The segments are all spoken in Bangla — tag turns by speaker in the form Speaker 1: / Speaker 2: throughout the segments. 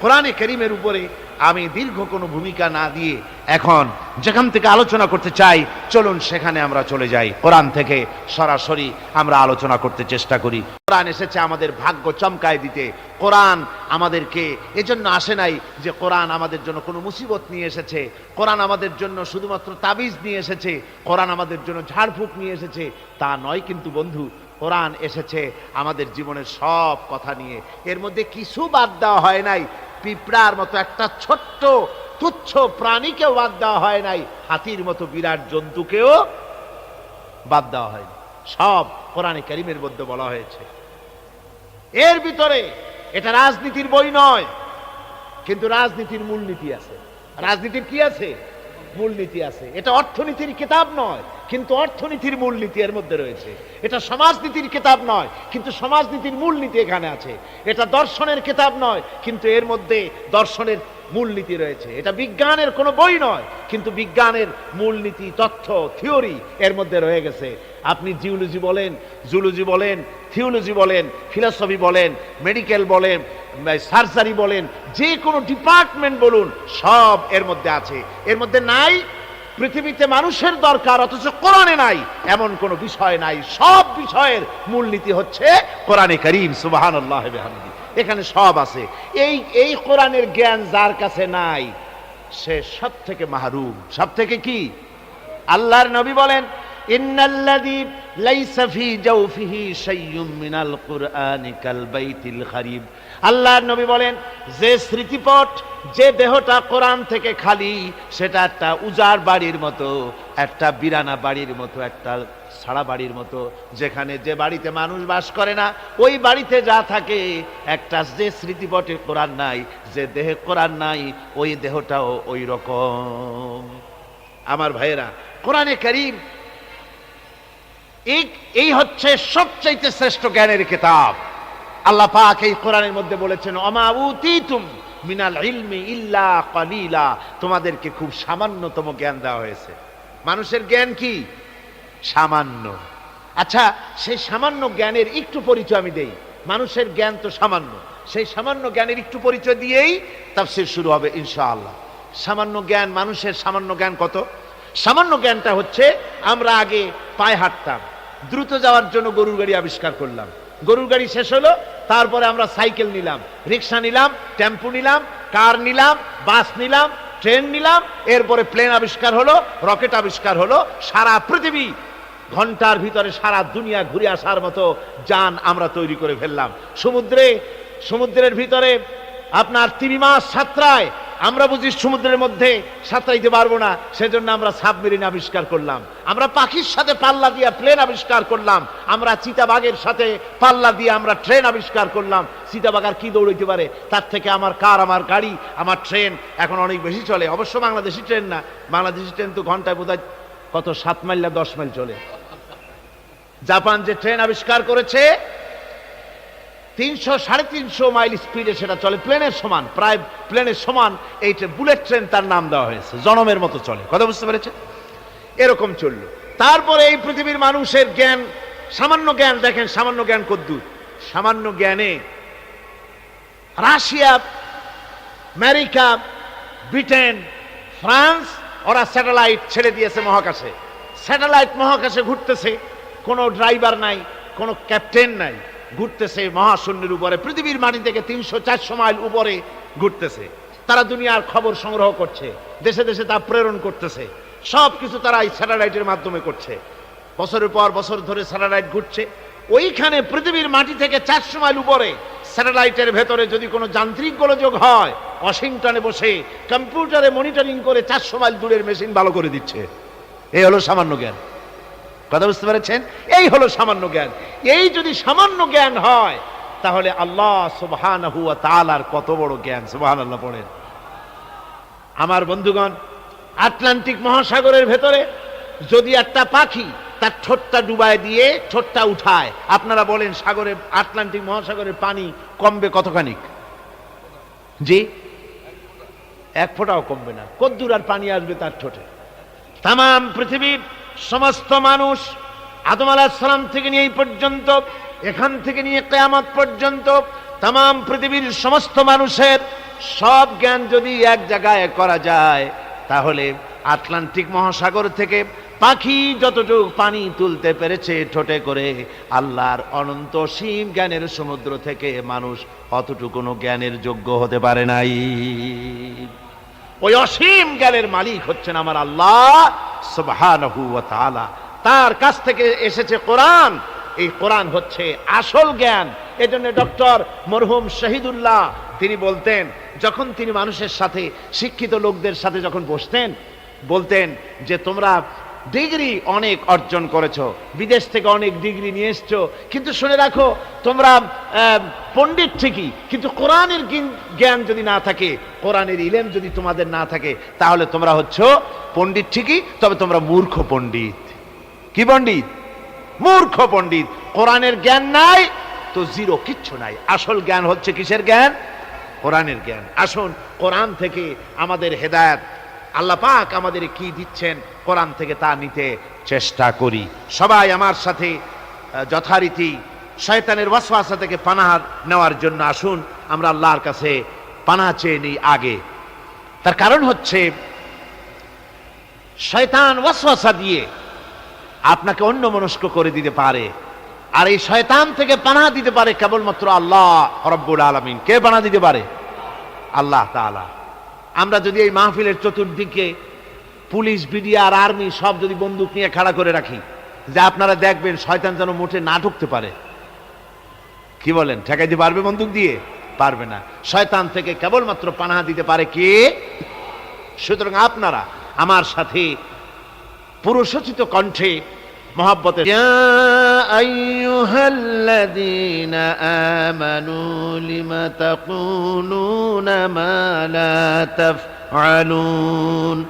Speaker 1: কোরআনে করিমের উপরে আমি দীর্ঘ কোনো ভূমিকা না দিয়ে এখন যেখান থেকে আলোচনা করতে চাই, চলুন সেখানে আমরা চলে যাই। কোরআন থেকে সরাসরি আমরা আলোচনা করতে চেষ্টা করি। কোরআন এসেছে আমাদের ভাগ্য চমকায় দিতে। কোরআন আমাদেরকে এজন্য আসে নাই যে কোরআন আমাদের জন্য কোনো মুসিবত নিয়ে এসেছে। কোরআন আমাদের জন্য শুধুমাত্র তাবিজ নিয়ে এসেছে। কোরআন আমাদের জন্য ঝাড়ফুঁক নিয়ে এসেছে। তা নয় কিন্তু বন্ধু, কোরআন এসেছে আমাদের জীবনের সব কথা নিয়ে। এর মধ্যে কিছু বাদ দেওয়া হয় নাই। পিঁপড়ার মতো একটা ছোট্ট তুচ্ছ প্রাণীকেও বাদ দেওয়া হয় নাই। হাতির মতো বিরাট জন্তুকেও বাদ দেওয়া হয়নি। সব কোরআনে করিমের মধ্যে বলা হয়েছে। এর ভিতরে এটা রাজনীতির বই নয়, কিন্তু রাজনীতির মূলনীতি আছে। রাজনীতির কি আছে? মূলনীতি আছে। এটা অর্থনীতির কিতাব নয়, কিন্তু অর্থনীতির মূলনীতি এর মধ্যে রয়েছে। এটা সমাজনীতির কিতাব নয়, কিন্তু সমাজনীতির মূলনীতি এখানে আছে। এটা দর্শনের কিতাব নয়, কিন্তু এর মধ্যে দর্শনের মূলনীতি রয়েছে। এটা বিজ্ঞানের কোনো বই নয়, কিন্তু বিজ্ঞানের মূলনীতি, তথ্য, থিওরি এর মধ্যে রয়ে গেছে। আপনি জিওলজি বলেন, জুলজি বলেন, থিওলজি বলেন, ফিলসফি বলেন, মেডিকেল বলেন সার্জারি বলেন, যে কোনো ডিপার্টমেন্ট বলুন, সব এর মধ্যে আছে। এর মধ্যে নাই, পৃথিবীতে মানুষের দরকার, অথচ কোরআনে নাই, এমন কোন বিষয় নাই। সব বিষয়ের মূলনীতি হচ্ছে কোরআনে করিম সুবাহান এখানে সব আছে। এই এই কোরআনের জ্ঞান যার কাছে নাই, সে সব থেকে মাহরুম। সব থেকে কি? আল্লাহর নবী বলেন ইন্নাল্লাযী লাইসা ফি জাওফিহি মিনাল কুরআনি কাল বাইতিল খারিব। আল্লাহর নবী বলেন, যে স্মৃতিপট, যে দেহটা কোরআন থেকে খালি, সেটা একটা উজাড় বাড়ির মতো, একটা বিরানা বাড়ির মতো, একটা সারা বাড়ির মতো, যেখানে যে বাড়িতে মানুষ বাস করে না, ওই বাড়িতে যা থাকে, একটা যে স্মৃতিপটে কোরআন নাই, যে দেহে কোরআন নাই, ওই দেহটাও ওই রকম। আমার ভাইয়েরা, কোরআনে করিম এই হচ্ছে সবচাইতে শ্রেষ্ঠ জ্ঞানের কিতাব। আল্লাহ পাক এই কোরআনের মধ্যে বলেছেন অমা উতিতুম মিনাল ইলমি ইল্লা কালিলা। তোমাদেরকে খুব সামান্যতম জ্ঞান দেওয়া হয়েছে। মানুষের জ্ঞান কি? সামান্য। আচ্ছা সেই সামান্য জ্ঞানের একটু পরিচয় আমি দেই। মানুষের জ্ঞান তো সামান্য। সেই সামান্য জ্ঞানের একটু পরিচয় দিয়েই তাফসীর শুরু হবে, ইনশাআল্লাহ। সামান্য জ্ঞান, মানুষের সামান্য জ্ঞান কত? সামান্য জ্ঞানটা হচ্ছে, আমরা আগে পায়ে হাঁটতাম। দ্রুত যাওয়ার জন্য গরুর গাড়ি আবিষ্কার করলাম। গরুর গাড়ি শেষ হলো, তারপরে আমরা সাইকেল নিলাম, রিক্সা নিলাম, টেম্পু নিলাম, কার নিলাম, বাস নিলাম, ট্রেন নিলাম, এরপরে প্লেন আবিষ্কার হলো, রকেট আবিষ্কার হলো, সারা পৃথিবী ঘণ্টার ভিতরে সারা দুনিয়া ঘুরে আসার মতো যান আমরা তৈরি করে ফেললাম। সমুদ্রে, সমুদ্রের ভিতরে আপনার তিন মাস সাতটায় আমরা বুঝি সমুদ্রের মধ্যে সাঁতরাইতে পারব না, সেজন্য আমরা সাবমেরিন আবিষ্কার করলাম। আমরা পাখির সাথে পাল্লা দিয়ে প্লেন আবিষ্কার করলাম। আমরা চিতাবাগের সাথে পাল্লা দিয়ে আমরা ট্রেন আবিষ্কার করলাম। চিতাবাগ আর কি দৌড়াইতে পারে? তার থেকে আমার কার, আমার গাড়ি, আমার ট্রেন এখন অনেক বেশি চলে। অবশ্য বাংলাদেশি ট্রেন না। বাংলাদেশি ট্রেন তো ঘন্টায় বোধহয় কত সাত মাইল না দশ মাইল চলে। জাপান যে ট্রেন আবিষ্কার করেছে তিনশো, সাড়ে তিনশো মাইল স্পিডে সেটা চলে। প্লেনের সমান, প্রায় প্লেনের সমান এই বুলেট ট্রেন তার নাম দেওয়া হয়েছে। জনমের মতো চলে। কথা বুঝতে পেরেছে এরকম চলল। তারপরে এই পৃথিবীর মানুষের জ্ঞান, সামান্য জ্ঞান, দেখেন সামান্য জ্ঞান কদ্দুর। সামান্য জ্ঞানে রাশিয়া, আমেরিকা, ব্রিটেন, ফ্রান্স, ওরা স্যাটেলাইট ছেড়ে দিয়েছে মহাকাশে। স্যাটেলাইট মহাকাশে ঘুরতেছে, কোনো ড্রাইভার নাই, কোনো ক্যাপ্টেন নাই। ঘুরতেছে মহাশূন্যের উপরে, পৃথিবীর মাটি থেকে তিনশো চারশো মাইল উপরে ঘুরতেছে। তারা দুনিয়ার খবর সংগ্রহ করছে, দেশে দেশে তা প্রেরণ করতেছে। সব কিছু তারা এই স্যাটেলাইটের মাধ্যমে করছে। বছরের পর বছর ধরে স্যাটেলাইট ঘুরছে। ওইখানে পৃথিবীর মাটি থেকে চারশো মাইল উপরে স্যাটেলাইটের ভেতরে যদি কোনো যান্ত্রিক গোলযোগ হয়, ওয়াশিংটনে বসে কম্পিউটারে মনিটরিং করে চারশো মাইল দূরের মেশিন ভালো করে দিচ্ছে। এই হলো সামান্য জ্ঞান। কথা বুঝতে পেরেছেন? এই হলো সামান্য জ্ঞান। এই যদি সামান্য জ্ঞান হয়, তাহলে আল্লাহ সুবহান তালার কত বড় জ্ঞান সুবহান আল্লাহ পড়েন। আমার বন্ধুগণ, আটলান্টিক মহাসাগরের ভেতরে যদি একটা পাখি তার ঠোঁটটা ডুবায় দিয়ে ঠোঁটটা উঠায়, আপনারা বলেন সাগরে, আটলান্টিক মহাসাগরের পানি কমবে কতখানিক? জি? এক ফোঁটাও কমবে না। কদ্দুর আর পানি আসবে তার ঠোঁটে। তাম পৃথিবীর সমস্ত মানুষ আদম আলাহিসাল্লাম থেকে নিয়ে এই পর্যন্ত, এখান থেকে নিয়ে কেয়ামত পর্যন্ত তাম পৃথিবীর সমস্ত মানুষের সব জ্ঞান যদি এক জায়গায় করা যায়, তাহলে আটলান্টিক মহাসাগর থেকে পাখি যতটুকু পানি তুলতে পেরেছে ঠোঁটে করে, আল্লাহর অনন্ত সীম জ্ঞানের সমুদ্র থেকে মানুষ অতটুকুনো জ্ঞানের যোগ্য হতে পারে নাই। ওই অসীম জ্ঞানের মালিক হচ্ছেন আমার আল্লাহ তাআলা। তার কাছ থেকে এসেছে কোরআন। এই কোরআন হচ্ছে আসল জ্ঞান। এজন্য ডক্টর মরহুম শহীদুল্লাহ তিনি বলতেন, যখন তিনি মানুষের সাথে, শিক্ষিত লোকদের সাথে যখন বসতেন, বলতেন যে তোমরা ডিগ্রি অনেক অর্জন করেছ। বিদেশ থেকে অনেক ডিগ্রি নিয়ে এসছো। কিন্তু শুনে রাখো, তোমরা পণ্ডিত ঠিকই, কিন্তু কোরআনের জ্ঞান যদি না থাকে, কোরআনের ইলেম যদি তোমাদের না থাকে, তাহলে তোমরা হচ্ছ পণ্ডিত ঠিকই, তবে তোমরা মূর্খ পণ্ডিত। কি পণ্ডিত? মূর্খ পণ্ডিত। কোরআনের জ্ঞান নাই, তো জিরো কিচ্ছু নাই। আসল জ্ঞান হচ্ছে কিসের জ্ঞান? কোরআনের জ্ঞান। আসুন, কোরআন থেকে আমাদের হেদায়েত আল্লাহ পাক আমাদের কি দিচ্ছেন কোরআন থেকে তা নিতে চেষ্টা করি। সবাই আমার সাথে যথারীতি শয়তানের ওয়াসওয়াসা থেকে পানাহ নেওয়ার জন্য আসুন, আমরা আল্লাহর কাছে পানাহ চেয়ে নিই আগে। তার কারণ হচ্ছে, শয়তান ওয়াসওয়াসা দিয়ে আপনাকে অন্য মনস্ক করে দিতে পারে। আর এই শয়তান থেকে পানা দিতে পারে কেবলমাত্র আল্লাহ রব্বুল আলমিন। কে পানা দিতে পারে? আল্লাহ তাআলা। আমরা যদি এই মাহফিলের চতুর্দিকে পুলিশ বিডিআর আর্মি সব যদি বন্দুক নিয়ে খাড়া করে রাখি, যে আপনারা দেখবেন শয়তান যেন মোটে না ঢুকতে পারে। কি বলেন, ঠেকাইতে পারবে বন্দুক দিয়ে? পারবে না। শয়তান থেকে কেবলমাত্র পানাহা দিতে পারে কে? সুতরাং আপনারা আমার সাথে পুরুষোচিত কণ্ঠে মহাব্বতে
Speaker 2: يا أيها الذين آمنوا لم تقولون ما لا تفعلون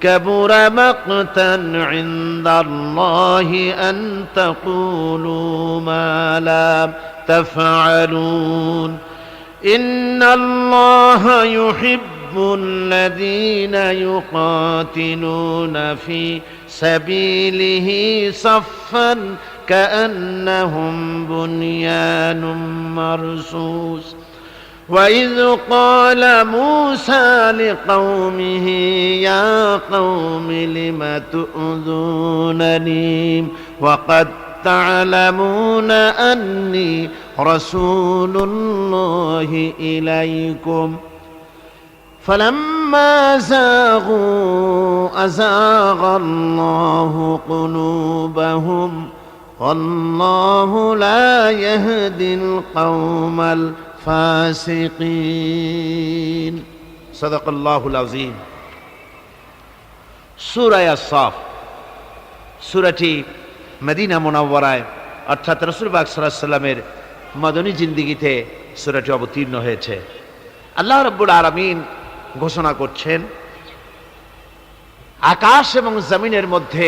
Speaker 2: كبر مقتا عند الله أن تقولوا ما لا تفعلون إن الله يحب الذين يقاتلون في سبيله صفا كأنهم بنيان مرصوص. وإذ قال موسى لقومه يا قوم لم تؤذونني وقد تعلمون أني رسول الله إليكم. فلما زاغوا أزاغ الله قلوبهم والله لا يهدي القوم الفاسقين
Speaker 1: সদকাল্লাহুল আজিম সুরায়া সফ সুরাটি মদিনা মোনাওয়ারায় অর্থাৎ রসুলবাগ সাল্লামের মদনী জিন্দিগিতে সুরাটি অবতীর্ণ হয়েছে আল্লাহ রব্বুল আলমিন ঘোষণা করছেন, আকাশ এবং জমিনের মধ্যে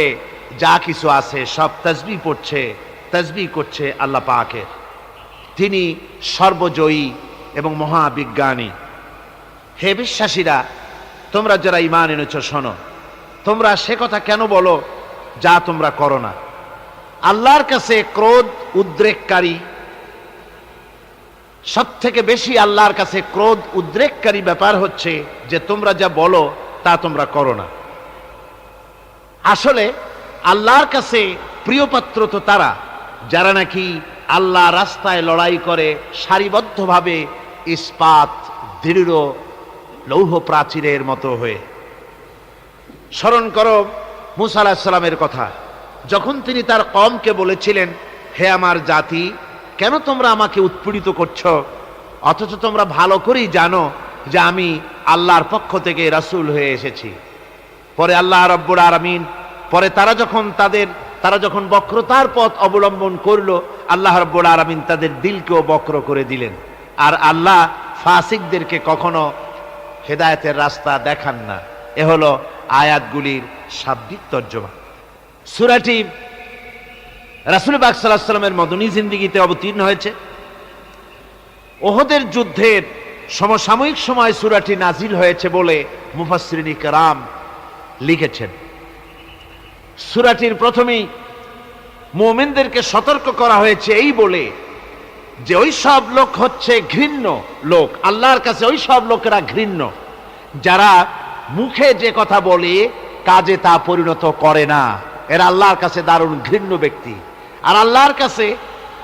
Speaker 1: যা কিছু আছে সব তসবি পড়ছে, তসবি করছে আল্লাহ পাকে তিনি সর্বজয়ী এবং মহাবিজ্ঞানী। হে বিশ্বাসীরা, তোমরা যারা ইমান এনেছ, শোনো। তোমরা সে কথা কেন বলো যা তোমরা করো না? আল্লাহর কাছে ক্রোধ, উদ্রেককারী সব থেকে বেশি আল্লাহর কাছে ক্রোধ, উদ্রেককারী ব্যাপার হচ্ছে যে তোমরা যা বলো, তা তোমরা করো না। আসলে আল্লাহর কাছে প্রিয়পাত্র তো তারা, যারা নাকি আল্লাহ রাস্তায় লড়াই করে সারিবদ্ধভাবে ইস্পাত, দৃঢ়, লৌহ প্রাচীরের মতো হয়ে। স্মরণ করো মুসা আলাহিসাল্লামের কথা, যখন তিনি তার কমকে বলেছিলেন, হে আমার জাতি কেন তোমরা আমাকে উৎপীড়িত করছ? অথচ তোমরা ভালো করেই জানো যে আমি আল্লাহর পক্ষ থেকে রাসূল হয়ে এসেছি। পরে আল্লাহ রব্বুর আরামিন পরে তারা যখন তাদের, তারা যখন বক্রতার পথ অবলম্বন করল, আল্লাহ রব্বুল আরামিন তাদের দিলকেও বক্র করে দিলেন। আর আল্লাহ ফাসিকদেরকে কখনো হেদায়েতের রাস্তা দেখান না। এ হলো আয়াতগুলির শাব্দিক তর্জমা। সুরাটি রাসুল বাগ সাল্লাহ সাল্লামের মদনী জিন্দিগিতে অবতীর্ণ হয়েছে। ওহদের যুদ্ধের সমসাময়িক সময় সুরাটি নাজিল হয়েছে বলে মুফাসরিনী কারাম লিখেছেন। সুরাটির প্রথমেই মোমেনদেরকে সতর্ক করা হয়েছে এই বলে যে ওই সব লোক হচ্ছে ঘৃণ্য লোক, আল্লাহর কাছে ওই সব লোকেরা ঘৃণ্য। যারা মুখে যে কথা বলে, কাজে তা পরিণত করে না। এরা আল্লাহর কাছে দারুণ ঘৃণ্য ব্যক্তি। আর আল্লাহর কাছে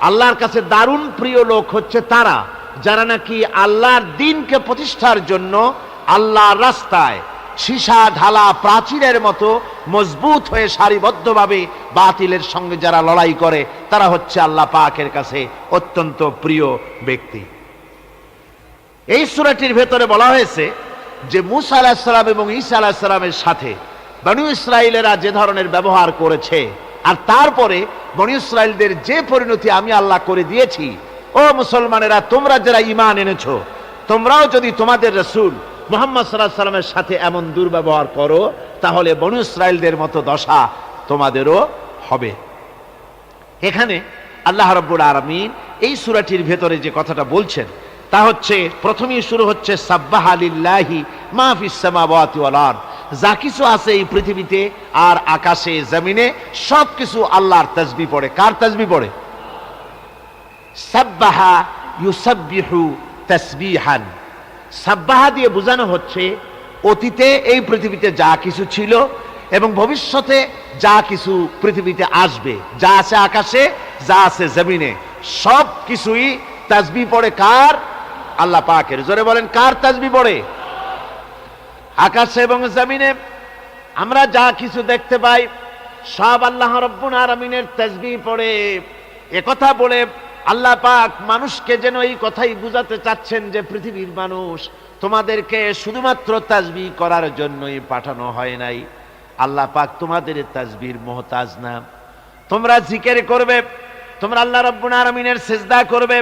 Speaker 1: আল্লাহর কাছে দারুণ প্রিয় লোক হচ্ছে তারা, যারা নাকি আল্লাহর দিনকে প্রতিষ্ঠার জন্য আল্লাহর রাস্তায় সীসা, ঢালা, প্রাচীরের মতো মজবুত হয়ে সারিবদ্ধভাবে বাতিলের সঙ্গে যারা লড়াই করে, তারা হচ্ছে আল্লাহ পাকের কাছে অত্যন্ত প্রিয় ব্যক্তি। এই সুরাটির ভেতরে বলা হয়েছে যে মুসা আলাহিসাল্লাম এবং ঈসা আলাহিসাল্লামের সাথে বনু ইসরায়েলেরা যে ধরনের ব্যবহার করেছে আর তারপরে বনু ইসরায়েলদের যে পরিণতি আমি আল্লাহ করে দিয়েছি, ও মুসলমানেরা, তোমরা যারা ইমান এনেছ, তোমরাও যদি তোমাদের রসুল মোহাম্মদ সাল্লাহ সাল্লামের সাথে এমন দুর্ব্যবহার করো, তাহলে বনু ইসরায়েলদের মতো দশা তোমাদেরও হবে। এখানে আল্লাহ রব্বুল আলমিন এই সুরাটির ভেতরে যে কথাটা বলছেন, তা হচ্ছে, প্রথমেই শুরু হচ্ছে, সাব্বাহ আলিল্লাহি মাহফিস সামাওয়াতি ওয়াল আরদ। যা কিছু আছে এই পৃথিবীতে আর আকাশে, জমিনে, সব কিছু আল্লাহর তাসবি পড়ে। কার তাসবি পড়ে? সাব্বাহা ইউসাব্বিহু তাসবিহান। সাব্বাহা দিয়ে বোঝানো হচ্ছে, অতীতে এই পৃথিবীতে যা কিছু ছিল এবং ভবিষ্যতে যা কিছু পৃথিবীতে আসবে। যা আছে আকাশে, যা আছে জমিনে, সব কিছুই তাসবি পড়ে কার? আল্লাহ পাকের। জোরে বলেন, কার তাজবি পড়ে? আকাশে এবং জমিনে আমরা যা কিছু দেখতে পাই, সব আল্লাহ রব্বুল আরামিনের তাসবি পড়ে। একথা বলে আল্লাহ পাক মানুষকে যেন এই কথাই বুঝাতে চাচ্ছেন যে পৃথিবীর মানুষ তোমাদেরকে শুধুমাত্র তাজবি করার জন্যই পাঠানো হয় নাই। আল্লাহ পাক তোমাদের তাজবির মোহতাজ না। তোমরা জিকের করবে, তোমরা আল্লাহ রব্বুল আরামিনের সিজদা করবে।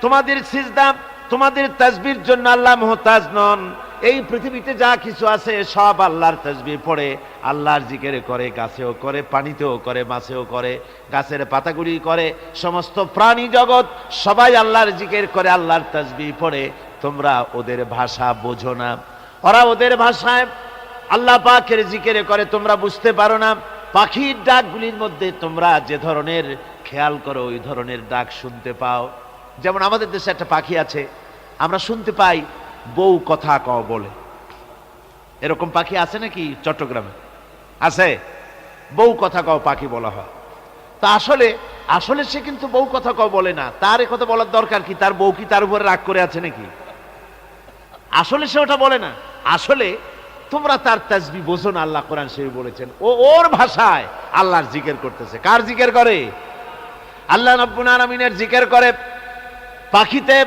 Speaker 1: তোমাদের সিজদা, তোমাদের তাজবির জন্য আল্লাহ মোহতাজ নন। এই পৃথিবীতে যা কিছু আছে, সব আল্লাহর তসবির পড়ে। আল্লাহর জিকেরে করে, গাছেও করে, পানিতেও করে, মাছেও করে, গাছের পাতাগুলি করে, সমস্ত প্রাণী জগৎ সবাই আল্লাহর জিকের করে, আল্লাহর তসবি পড়ে। তোমরা ওদের ভাষা বোঝো না। ওরা ওদের ভাষায় আল্লাহ পাকের জিকেরে করে, তোমরা বুঝতে পারো না। পাখির ডাকগুলির মধ্যে তোমরা যে ধরনের খেয়াল করো, ওই ধরনের ডাক শুনতে পাও। যেমন আমাদের দেশে একটা পাখি আছে, আমরা শুনতে পাই বউ কথা ক বলে। এরকম পাখি আছে নাকি চট্টগ্রামে? আছে। বউ কথা কও পাখি বলা হয়। তা আসলে আসলে সে কিন্তু বউ কথা কও বলে না। তার এ কথা বলার দরকার কি? তার বউ কি তার উপরে রাগ করে আছে নাকি? আসলে সে ওটা বলে না। আসলে, তোমরা তার তাজবি বোঝো না, আল্লাহ কোরআন শরীফ বলেছেন। ও ওর ভাষায় আল্লাহর জিকের করতেছে। কার জিকের করে? আল্লাহ রব্বুল আলামিনের জিকের করে পাখিতে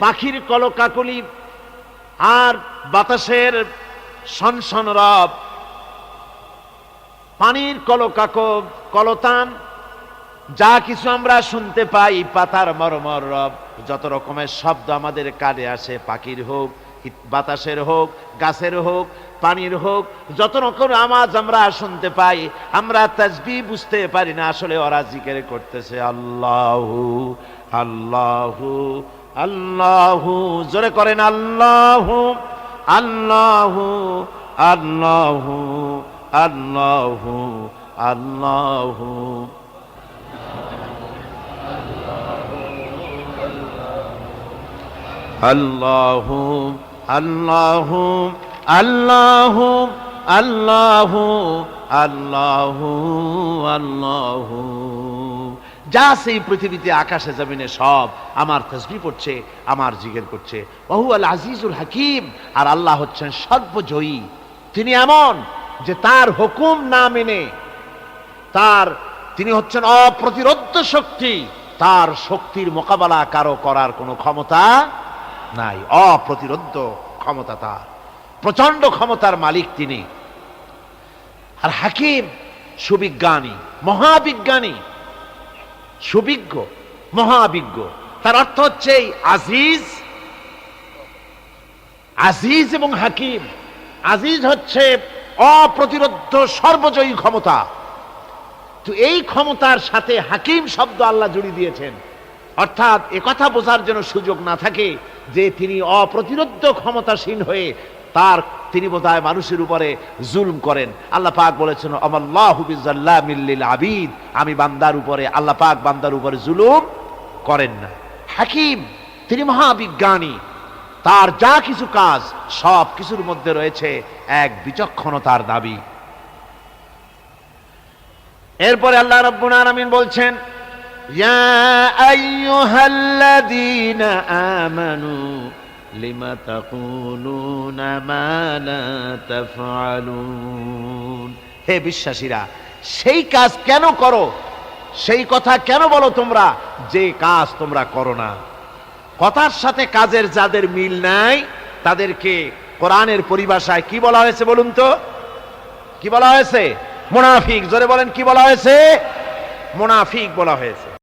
Speaker 1: পাখির কলকাকলি আর বাতাসের সনসন রব। পানির কলকাক, কলতান, যা কিছু আমরা শুনতে পাই পাতার মরমর রব। যত রকমের শব্দ আমাদের কানে আসে, পাখির হোক বাতাসের হোক, গাছের হোক, পানির হোক, যত রকম আওয়াজ আমরা শুনতে পাই, আমরা তাজবি বুঝতে পারি না, আসলে ওরা জিকের করতেছে আল্লাহু আল্লাহু আল্লাহু জোরে করেন আল্লাহু আল্লাহু আল্লাহু আল্লাহু আল্লাহু। আল্লাহু আল্লাহু আল্লাহু আল্লাহু আল্লাহু আল্লাহু। যা সেই পৃথিবীতে, আকাশে, জমিনে সব আমার তসবি পড়ছে, আমার জিগের করছে। বহু আল আজিজুল হাকিম, আর আল্লাহ হচ্ছেন সর্বজয়ী। তিনি এমন যে তার হুকুম না মেনে, তার, তিনি হচ্ছেন অপ্রতিরোধ্য শক্তি, তার শক্তির মোকাবেলা কারও করার কোনো ক্ষমতা নাই। অপ্রতিরোধ্য ক্ষমতা তার প্রচণ্ড ক্ষমতার মালিক তিনি। আর হাকিম সুবিজ্ঞানী, মহাবিজ্ঞানী সুবিজ্ঞ, মহাবিজ্ঞ। তার অর্থ হচ্ছে এই আজিজ আজিজ এবং হাকিম। আজিজ হচ্ছে অপ্রতিরোধ্য সর্বজয়ী ক্ষমতা। তো এই ক্ষমতার সাথে হাকিম শব্দ আল্লাহ জুড়ে দিয়েছেন। অর্থাৎ একথা বোঝার জন্য সুযোগ না থাকে যে তিনি অপ্রতিরোধ্য ক্ষমতাসীন হয়ে তার তিনি বোধহয় মানুষের উপরে জুলম করেন। আল্লাহ পাক বলেছেন আমাল্লাহুবিজাল্লামিল্লিল আবিদ। আমি বান্দার উপরে, আল্লাহ পাক বান্দার উপরে জুলুম করেন না। হাকিম, তিনি মহাবিজ্ঞানী। তার যা কিছু কাজ, সব কিছুর মধ্যে রয়েছে এক বিচক্ষণতার দাবি। এরপরে আল্লাহ রব্বুল আলামিন বলছেন,
Speaker 2: ইয়া আইয়ুহাল্লাযীনা আমানু লিমা তাকুলুনা মা লা তাফআলুন
Speaker 1: হে বিশ্বাসীরা, সেই কাজ কেন করো? সেই কথা কেন বলো তোমরা? যে কাজ তোমরা করো না। কথার সাথে কাজের যাদের মিল নাই, তাদেরকে কোরআনের পরিভাষায় কি বলা হয়েছে বলুন তো? কি বলা হয়েছে? মোনাফিক, জোরে বলেন কি বলা হয়েছে? মোনাফিক বলা হয়েছে।